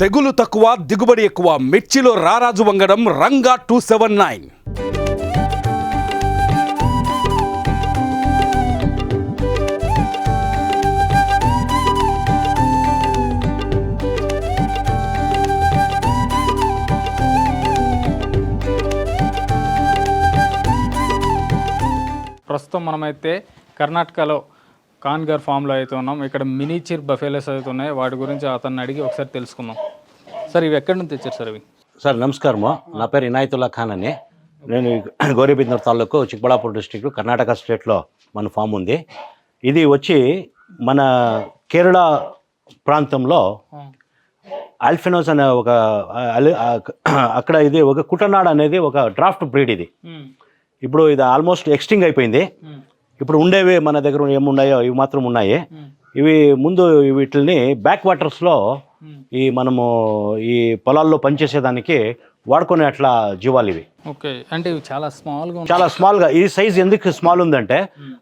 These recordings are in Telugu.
తెగులు తక్కువ దిగుబడి ఎక్కువ. మిర్చిలో రారాజు వంగడం రంగా టూ సెవెన్ నైన్. ప్రస్తుతం మనమైతే కర్ణాటకలో కాన్గర్ ఫామ్లో అయితే ఉన్నాం. ఇక్కడ మినీచర్ బఫేలెస్ అయితే ఉన్నాయి. వాటి గురించి అతన్ని అడిగి ఒకసారి తెలుసుకుందాం. సార్ ఇవి ఎక్కడి నుంచి తెచ్చారు సార్ ఇవి? సార్ నమస్కారము. నా పేరు ఇనాయతుల్లా ఖాన్ అని. నేను గౌరీబిందర్ తాలూకు చిక్కబళ్ళాపూర్ డిస్టిక్ కర్ణాటక స్టేట్లో మన ఫామ్ ఉంది. ఇది వచ్చి మన కేరళ ప్రాంతంలో ఆల్ఫినోస్ అనే ఒక అక్కడ ఇది ఒక కుటనాడ్ అనేది ఒక డ్రాఫ్ట్ బ్రీడ్ ఇది. ఇప్పుడు ఇది ఆల్మోస్ట్ ఎక్స్టింగ్ అయిపోయింది. ఇప్పుడు ఉండేవి మన దగ్గర ఏమున్నాయో ఇవి మాత్రం ఉన్నాయి. ఇవి ముందు వీటిని బ్యాక్ వాటర్స్లో ఈ మనము ఈ పొలాల్లో పనిచేసేదానికి వాడుకునే అట్లా జీవాలు ఇవి. ఓకే. అంటే ఇవి చాలా స్మాల్గా చాలా స్మాల్గా. ఈ సైజ్ ఎందుకు స్మాల్ ఉందంటే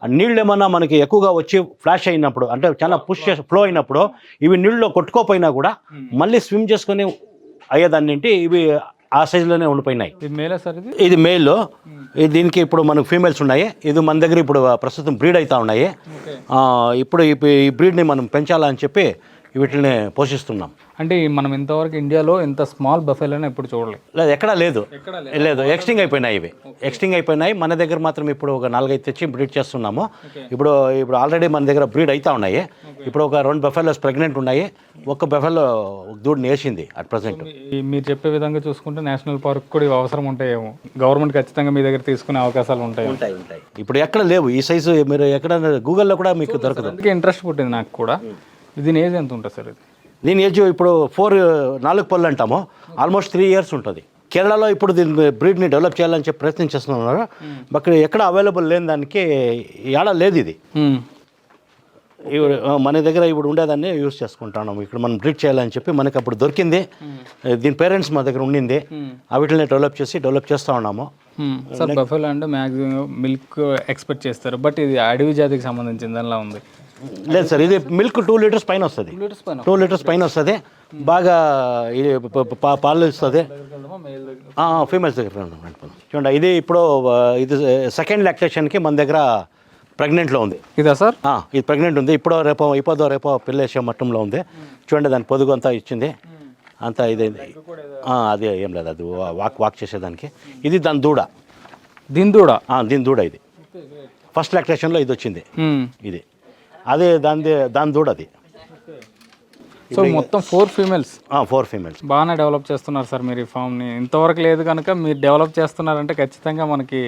నీళ్ళు ఏమన్నా మనకి ఎక్కువగా వచ్చి ఫ్లాష్ అయినప్పుడు అంటే చాలా పుష్ ఫ్లో అయినప్పుడు ఇవి నీళ్ళలో కొట్టుకోపోయినా కూడా మళ్ళీ స్విమ్ చేసుకొని అయ్యేదాన్నింటి ఇవి ఆ సైజులోనే ఉండిపోయినాయి. ఇది మేలే సార్ ఇది? ఇది మేల్ దీనికి ఇప్పుడు మనకు ఫీమేల్స్ ఉన్నాయి. ఇది మన దగ్గర ఇప్పుడు ప్రస్తుతం బ్రీడ్ అవుతా ఉన్నాయి. ఇప్పుడు ఈ- ఈ బ్రీడ్ని మనం పెంచాలని చెప్పి వీటిని పోషిస్తున్నాం. అంటే మనం ఇంతవరకు ఇండియాలో ఇంత స్మాల్ బఫేలని ఎప్పుడు చూడలేదు. లేదు ఎక్కడా లేదు. లేదు. ఎక్స్టింగ్ అయిపోయినాయి ఇవి. ఎక్స్టింగ్ అయిపోయినాయి. మన దగ్గర మాత్రం ఇప్పుడు ఒక నాలుగైదు తెచ్చి బ్రీడ్ చేస్తున్నాము. ఇప్పుడు ఇప్పుడు ఆల్రెడీ మన దగ్గర బ్రీడ్ అవుతా ఉన్నాయి. ఇప్పుడు ఒక రెండు బెఫెలోస్ ప్రెగ్నెంట్ ఉన్నాయి. ఒక బెఫెలో దూడిని వేసింది అట్ ప్రజెంట్ మీరు చెప్పే విధంగా చూసుకుంటే నేషనల్ పార్క్ కూడా అవసరం ఉంటాయేమో. గవర్నమెంట్ ఖచ్చితంగా మీ దగ్గర తీసుకునే అవకాశాలు ఉంటాయి ఉంటాయి ఉంటాయి. ఇప్పుడు ఎక్కడ లేవు. ఈ సైజు మీరు ఎక్కడ గూగుల్లో కూడా మీకు దొరకదు. ఇంట్రెస్ట్ పుట్టింది నాకు కూడా. దీని ఏజ్ ఎంత ఉంటుంది సార్ ఇది? దీని ఏజ్ ఇప్పుడు ఫోర్ నాలుగు పళ్ళు అంటాము. ఆల్మోస్ట్ త్రీ ఇయర్స్ ఉంటుంది. కేరళలో ఇప్పుడు దీని బ్రీడ్ని డెవలప్ చేయాలని చెప్పి ప్రయత్నం చేస్తున్నారు బట్ ఎక్కడ అవైలబుల్ లేని దానికి ఏడా లేదు ఇది. ఆ, మన దగ్గర ఇప్పుడు ఉండేదాన్ని యూస్ చేసుకుంటున్నాము ఇక్కడ మనం బ్రీడ్ చేయాలని చెప్పి మనకి అప్పుడు దొరికింది. దీని పేరెంట్స్ మా దగ్గర ఉండింది. వీటిని డెవలప్ చేసి డెవలప్ చేస్తూ ఉన్నాము. సార్ బఫెలో అంటే మ్యాక్సిమం మిల్క్ ఎక్స్పెక్ట్ చేస్తారు. బట్ ఇది అడవి జాతికి సంబంధించిన దానిలా ఉంది. లేదు సార్ ఇది మిల్క్ టూ లీటర్స్ పైన వస్తుంది. టూ లీటర్స్ పైన వస్తుంది. బాగా ఇది పాలు ఇస్తుంది. ఫీమేల్స్ దగ్గర. చూడండి ఇది ఇప్పుడు ఇది సెకండ్ లాక్టేషన్కి మన దగ్గర ప్రెగ్నెంట్లో ఉంది. ఇదా సార్? ఇది ప్రెగ్నెంట్ ఉంది. ఇప్పుడు రేపో అయిపోదో రేపో పిల్లేసే మట్టంలో ఉంది. చూడండి దాని పొదుగు అంతా ఇచ్చింది. అంతా ఇది అది ఏం లేదు అది వాక్ వాక్ చేసేదానికి. ఇది దాని దూడ. దీని ఆ, దీని దూడ ఇది. ఫస్ట్ లాక్టేషన్లో ఇది వచ్చింది. ఇది. అదే దాని దాని దూడ అది. సో మొత్తం ఫోర్ ఫీమేల్స్ ఫోర్ ఫీమేల్స్ బాగానే డెవలప్ చేస్తున్నారు సార్ మీరు ఈ ఫామ్ని ఇంతవరకు లేదు కనుక మీరు డెవలప్ చేస్తున్నారంటే ఖచ్చితంగా మనకి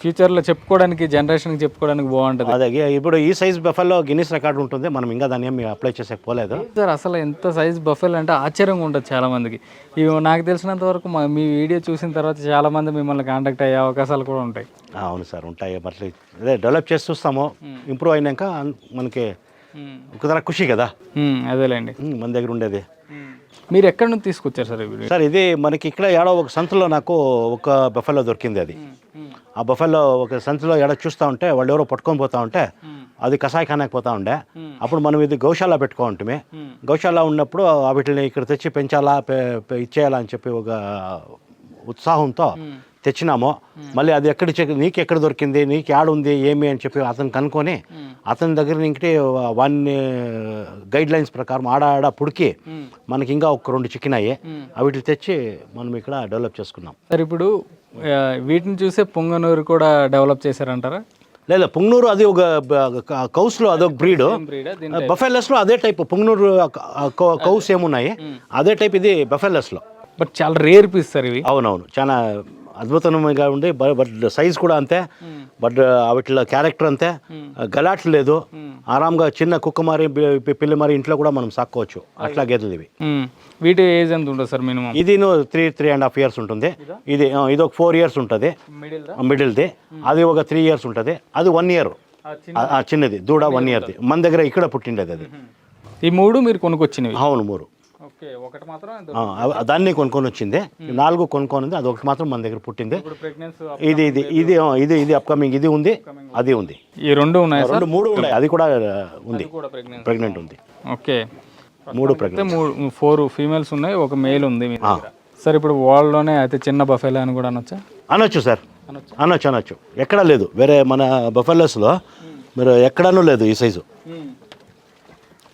ఫ్యూచర్లో చెప్పుకోవడానికి జనరేషన్కి చెప్పుకోవడానికి బాగుంటుంది. అదే ఇప్పుడు ఈ సైజ్ బెఫల్లో గిన్నిస్ రికార్డు ఉంటుంది. మనం ఇంకా దాన్ని ఏమి అప్లై చేసేకి పోలేదు సార్ అసలు ఎంత సైజ్ బఫెల్ అంటే ఆశ్చర్యంగా ఉంటుంది చాలా మందికి ఇవి నాకు తెలిసినంత వరకు మా- వీడియో చూసిన తర్వాత చాలా మంది మిమ్మల్ని కాంటాక్ట్ అయ్యే అవకాశాలు కూడా ఉంటాయి. అవును సార్ ఉంటాయి. మరి అదే డెవలప్ చేసి చూస్తాము. ఇంప్రూవ్ అయినాక అన్- మనకి ఒక ధర ఖుషి కదా. మ్మ్, అదేలేండి. మన దగ్గర ఉండేది. మీరు ఎక్కడి నుంచి తీసుకొచ్చారు సార్ సార్ ఇది మనకి ఇక్కడ ఏడో ఒక సంతలో నాకు ఒక బఫెలో దొరికింది అది. ఆ బఫెలో ఒక సంతలో ఎడ చూస్తూ ఉంటే వాళ్ళు ఎవరో పట్టుకొని పోతా ఉంటే అది కషాయఖానాకి పోతా ఉండే. అప్పుడు మనం ఇది గౌశాల పెట్టుకో ఉంటుంది గౌశాల ఉన్నప్పుడు ఆ వీటిని ఇక్కడ తెచ్చి పెంచాలా ఇచ్చేయాలా అని చెప్పి ఒక ఉత్సాహంతో తెచ్చినాము. మళ్ళీ అది ఎక్కడ నీకు ఎక్కడ దొరికింది నీకు యాడ్ ఉంది ఏమి అని చెప్పి అతను కనుక్కొని అతని దగ్గర నుంచి వాన్ని గైడ్ లైన్స్ ప్రకారం ఆడ ఆడ పుడికి మనకి ఇంకా ఒక రెండు చిక్కినాయి. అవిటి తెచ్చి మనం ఇక్కడ డెవలప్ చేసుకున్నాం. సార్ ఇప్పుడు వీటిని చూసే పొంగనూరు కూడా డెవలప్ చేశారంటారా? లేదా పుంగనూరు అది ఒక కౌస్లో అదొక బ్రీడ్. బఫెల్లస్లో అదే టైప్ పుంగనూరు కౌస్ ఏమున్నాయి అదే టైప్ ఇది బఫెల్లస్లో. బట్ చాలా రేర్ పీస్ సార్ ఇవి. అవునవును చాలా అద్భుతంగా ఉండి బట్ సైజ్ కూడా అంతే. బట్ వాటిలో క్యారెక్టర్ అంతే. గలాట్ లేదు. ఆరాంగా చిన్న కుక్క మారి పిల్లి మారి ఇంట్లో కూడా మనం సాక్కోవచ్చు. అట్లా గేదెలు ఇవి. మ్మ్. వీటి ఏజ్ ఎంత ఉంటుంది సార్ మినిమం ఇది three three and half years ఉంటుంది. ఇది? ఇది ఒక ఫోర్ ఇయర్స్ ఉంటుంది. మిడిల్ మిడిల్ది అది ఒక త్రీ ఇయర్స్ ఉంటుంది. అది వన్ ఇయర్ చిన్నది. దూడ వన్ ఇయర్ది మన దగ్గర ఇక్కడ పుట్టిండేది అది. ఈ మూడు మీరు కొనుక్కొచ్చినవి? అవును మూరు దాన్ని కొనుక్కొని వచ్చింది నాలుగు కొనుక్కొని అది ఒకటి మాత్రం మన దగ్గర పుట్టింది. ఇది ఇది ఇది ఇది ఇది అప్కమింగ్ ఇది ఉంది అది ఉంది. ఈ రెండు ఉన్నాయి సార్? రెండు మూడు ఉన్నాయి అది కూడా ఉంది. ప్రెగ్నెంట్ ఉంది? ఓకే. మూడు ప్రెగ్నెంట్ మూడు ఫోర్ ఫీమేల్స్ ఉన్నాయి ఒక మేల్ ఉంది సార్ ఇప్పుడు వరల్డ్లోనే అయితే చిన్న బఫేలా అని కూడా అనొచ్చా? అనొచ్చు సార్. అనొచ్చు. అనొచ్చు అనొచ్చు. ఎక్కడా లేదు. వేరే మన బఫెలోస్లో మీరు ఎక్కడానూ లేదు ఈ సైజు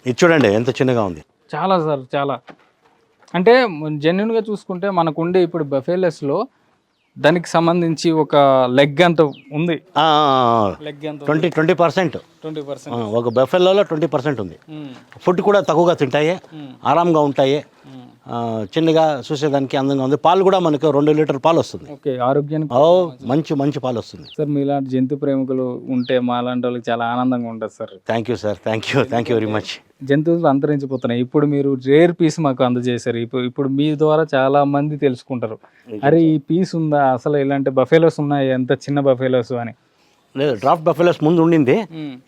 ఇది చూడండి ఎంత చిన్నగా ఉంది. చాలా సార్ చాలా. అంటే జెన్యున్గా చూసుకుంటే మనకుండే ఇప్పుడు బఫేలెస్లో దానికి సంబంధించి ఒక లెగ్ అంత ఉంది. లెగ్ అంత twenty twenty percent twenty percent ఒక బఫెల్లోలో ట్వంటీ పర్సెంట్ ఉంది. ఫుడ్ కూడా తక్కువగా తింటాయి ఆరాంగా ఉంటాయి. ఆ, చిన్నగా చూసేదానికి అందంగా ఉంది. పాలు కూడా మనకు రెండు లీటర్ పాలు వస్తుంది. ఓకే ఆరోగ్యానికి ఓ మంచి మంచి పాలు వస్తుంది. సార్ మీలాంటి జంతు ప్రేమికులు ఉంటే మా లాంటి వాళ్ళకి చాలా ఆనందంగా ఉంటుంది sir. Thank you sir thank you thank you very much జంతువులు అంతరించిపోతున్నాయి. ఇప్పుడు మీరు రేర్ పీస్ మాకు అందజేశారు. ఇప్పుడు ఇప్పుడు మీ ద్వారా చాలా మంది తెలుసుకుంటారు. అరే ఈ పీస్ ఉందా? అసలు ఇలాంటి బఫేలోస్ ఉన్నాయి? ఎంత చిన్న బఫేలోస్ అని. లేదు డ్రాఫ్ట్ బఫెలోస్ ముందు ఉండింది.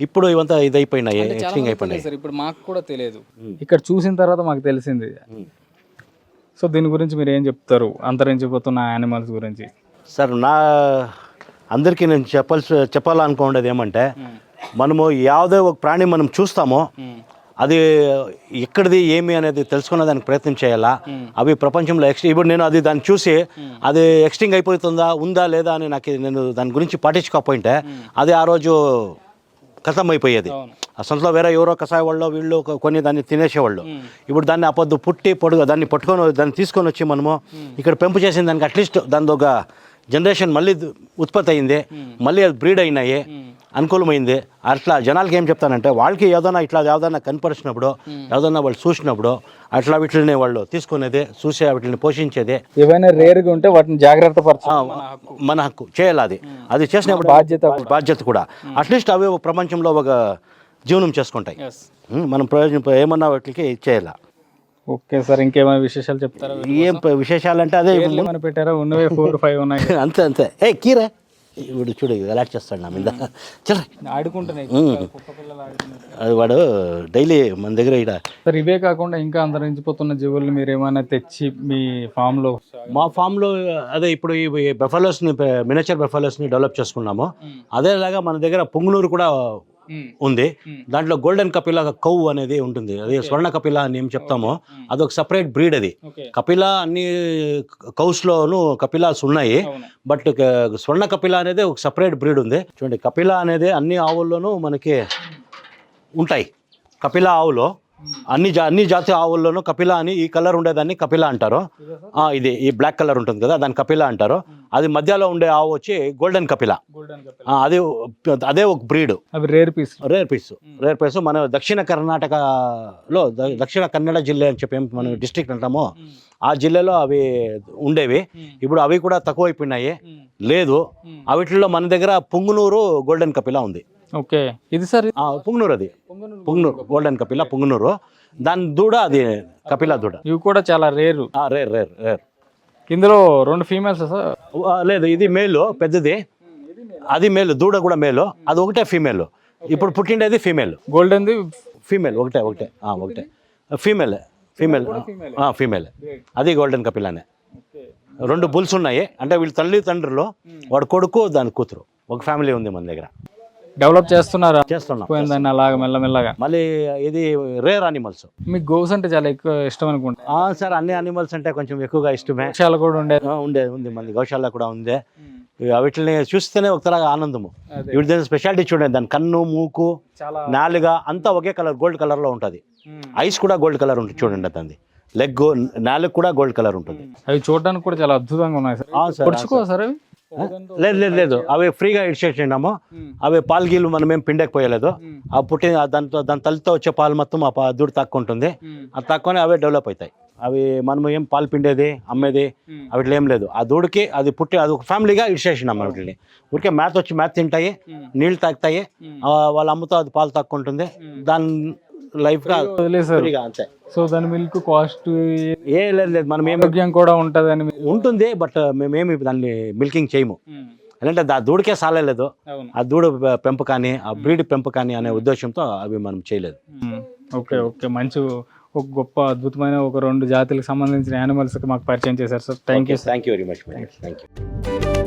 ఇప్పుడు ఇవంతా ఇది అయిపోయినాయి ఎక్స్టింగ్ అయిపోయినాయి. సార్. ఇప్పుడు మాకు కూడా తెలియదు. ఇక్కడ చూసిన తర్వాత మాకు తెలిసింది. సో దీని గురించి మీరు ఏం చెప్తారు అంతరించిపోతున్న యానిమల్స్ గురించి సార్ నా అందరికీ నేను చెప్పాల్సి చెప్పాలనుకునేది ఏమంటే మనము ಯಾವುದೇ ఒక ప్రాణి మనం చూస్తామో అది ఎక్కడిది ఏమి అనేది తెలుసుకునే దానికి ప్రయత్నం చేయాలా అవి ప్రపంచంలో ఎక్స్ ఇప్పుడు నేను అది దాన్ని చూసి అది ఎక్స్టింగ్ అయిపోతుందా ఉందా లేదా అని నాకు నేను దాని గురించి పట్టించుకోకపోయింటే అది ఆ రోజు కథం అయిపోయేది. అసలు వేరే ఎవరో కషాయ వాళ్ళు వీళ్ళు కొన్ని దాన్ని తినేసేవాళ్ళు. ఇప్పుడు దాన్ని అపొద్దు పుట్టి పొడుగు దాన్ని పట్టుకొని దాన్ని తీసుకొని వచ్చి మనము ఇక్కడ పెంపు చేసిన దానికి అట్లీస్ట్ దాని ఒక జనరేషన్ మళ్ళీ ఉత్పత్తి అయింది. మళ్ళీ అది బ్రీడ్ అయినాయి. అనుకూలమైంది. అట్లా జనాలకి ఏం చెప్తానంటే వాళ్ళకి ఏదైనా ఇట్లా ఏదైనా కనపరిచినప్పుడు ఏదైనా వాళ్ళు చూసినప్పుడు అట్లా వీటిని వాళ్ళు తీసుకునేది చూసే వీటిని పోషించేది. ఏవైనా రేర్గా ఉంటే వాటిని జాగ్రత్త మన హక్కు. చేయాలి అది. అది చేసినప్పుడు బాధ్యత బాధ్యత కూడా. అట్లీస్ట్ అవి ఒక ప్రపంచంలో ఒక జీవనం చేసుకుంటాయి. మనం ప్రయోజనం ఏమన్నా వాటికి చేయాలి? ఓకే సార్ ఇంకేమైనా విశేషాలు చెప్తారా? ఏం ప- విశేషాలంటే అదే పెట్టారా? ఉన్నవే ఫోర్ ఫైవ్ ఉన్నాయి. అంతే అంతే. ఏ కీరే. ఇప్పుడు చూడు అలాట్ చేస్తాడు నా మీద. చల్ ఆడుకుంటున్నాయి అది వాడు డైలీ మన దగ్గర ఇక్కడ సార్ ఇవే కాకుండా ఇంకా అంతరించిపోతున్న జీవుల్ని మీరు ఏమైనా తెచ్చి మీ ఫామ్లో మా ఫామ్లో అదే ఇప్పుడు ఈ బెఫాలోస్ని మినచర్ బెఫాలోస్ని డెవలప్ చేసుకున్నాము. అదేలాగా మన దగ్గర పొంగునూరు కూడా ఉంది. దాంట్లో గోల్డెన్ కపిల కౌ అనేది ఉంటుంది. అది స్వర్ణ కపిల అని ఏం చెప్తామో అదొక సపరేట్ బ్రీడ్ అది. కపిల అన్ని కౌస్లోను కపిలాస్ ఉన్నాయి. బట్ స్వర్ణ కపిల అనేది ఒక సపరేట్ బ్రీడ్ ఉంది. చూడండి కపిల అనేది అన్ని ఆవుల్లోనూ మనకి ఉంటాయి. కపిల ఆవులో అన్ని జా అన్ని జాతి ఆవుల్లోనూ కపిల అని ఈ కలర్ ఉండేదాన్ని కపిల అంటారు. ఇది ఈ బ్లాక్ కలర్ ఉంటుంది కదా దాన్ని కపిల అంటారు. అది మధ్యలో ఉండే ఆవు వచ్చి గోల్డెన్ కపిల అది అదే ఒక బ్రీడ్. అవి rare piece rare piece rare piece మన దక్షిణ కర్ణాటకలో దక్షిణ కన్నడ జిల్లా అని చెప్పి మనం డిస్ట్రిక్ట్ అంటామో ఆ జిల్లాలో అవి ఉండేవి. ఇప్పుడు అవి కూడా తక్కువ అయిపోయినాయి లేదు. అవిట్లో మన దగ్గర పుంగునూరు గోల్డెన్ కపిల ఉంది. ఓకే ఇది సార్ పుంగునూరు అది. పుంగునూరు గోల్డెన్ కపిల పుంగునూరు. దాని దూడ అది కపిల దూడ. ఇవి కూడా చాలా రేరు రేర్ రేర్ రేర్ ఇందులో రెండు ఫీమేల్స్ సార్? లేదు ఇది మేలు పెద్దది. అది మేలు దూడ కూడా మేలు. అది ఒకటే ఫీమేల్ ఇప్పుడు పుట్టిండేది ఫీమేల్ గోల్డెన్ది ఫీమేల్ ఒకటే ఒకటే. ఒకటే. ఫీమేల్ ఫీమేల్ ఫీమేల్ అది గోల్డెన్ కపిలానే. రెండు బుల్స్ ఉన్నాయి. అంటే వీళ్ళ తల్లి తండ్రులు వాడు కొడుకు దాని కూతురు. ఒక ఫ్యామిలీ ఉంది మన దగ్గర. డెవలప్ చేస్తున్నారా? చేస్తున్నాం. అలాగా మెల్లమెల్లగా. మళ్ళీ ఇది రేర్ అనిమల్స్ మీకు గోస్ అంటే చాలా ఎక్కువ ఇష్టం అనుకుంటా. సార్ అన్ని అనిమల్స్ అంటే కొంచెం ఎక్కువగా ఇష్టమే. విషయాలు కూడా ఉండేది ఆ, ఉండే ఉంది మన గౌశాల కూడా ఉంది. వీటిని చూస్తేనే ఒకలాగా ఆనందము. వీటి దాని స్పెషాలిటీ చూడండి. దాని కన్ను మూకు నాలుగ అంతా ఒకే కలర్ గోల్డ్ కలర్లో ఉంటుంది. ఐస్ కూడా గోల్డ్ కలర్ ఉంటుంది చూడండి దాన్ని. లెగ్ నాలుగు కూడా గోల్డ్ కలర్ ఉంటుంది. అవి చూడడానికి కూడా చాలా అద్భుతంగా ఉన్నాయి సార్. సార్, అవి లేదు లేదు లేదు. అవి ఫ్రీగా ఇడిచేసినాము అవి పాలు గీలు మనం ఏం పిండకపోయలేదు. ఆ పుట్టిన దాంతో దాని తల్లితో వచ్చే పాలు మొత్తం ఆ దూడ తక్కుంటుంది ఆ తక్కువనే అవే డెవలప్ అవుతాయి. అవి మనం ఏం పాలు పిండేది అమ్మేది అవిట్లో ఏం లేదు. ఆ దూడకి అది పుట్టి అది ఒక ఫ్యామిలీగా ఇడిచేసినాం వాటిని. ఊరికే మ్యాథ్ వచ్చి మ్యాథ్ తింటాయి నీళ్ళు తాగుతాయి వాళ్ళ అమ్మతో అది పాలు తక్కువ ఉంటుంది దాని వదిలేసారు అంతే. సో దాని మిల్క్ కాస్ట్ ఏ లేదు లేదు మనం ఏం కూడా ఉంటదని మీ- ఉంటుంది బట్ మేమేమి దాన్ని మిల్కింగ్ చేయము. ఎందుకంటే ఆ దూడకే అవును. ఆ దూడ పెంపు కానీ ఆ బ్రీడ్ పెంపు కానీ అనే ఉద్దేశంతో అవి మనం చేయలేదు. Okay okay. మంచి ఒక గొప్ప అద్భుతమైన ఒక రెండు జాతులకు సంబంధించిన యానిమల్స్ మాకు పరిచయం చేశారు sir thank you thank you very much thank you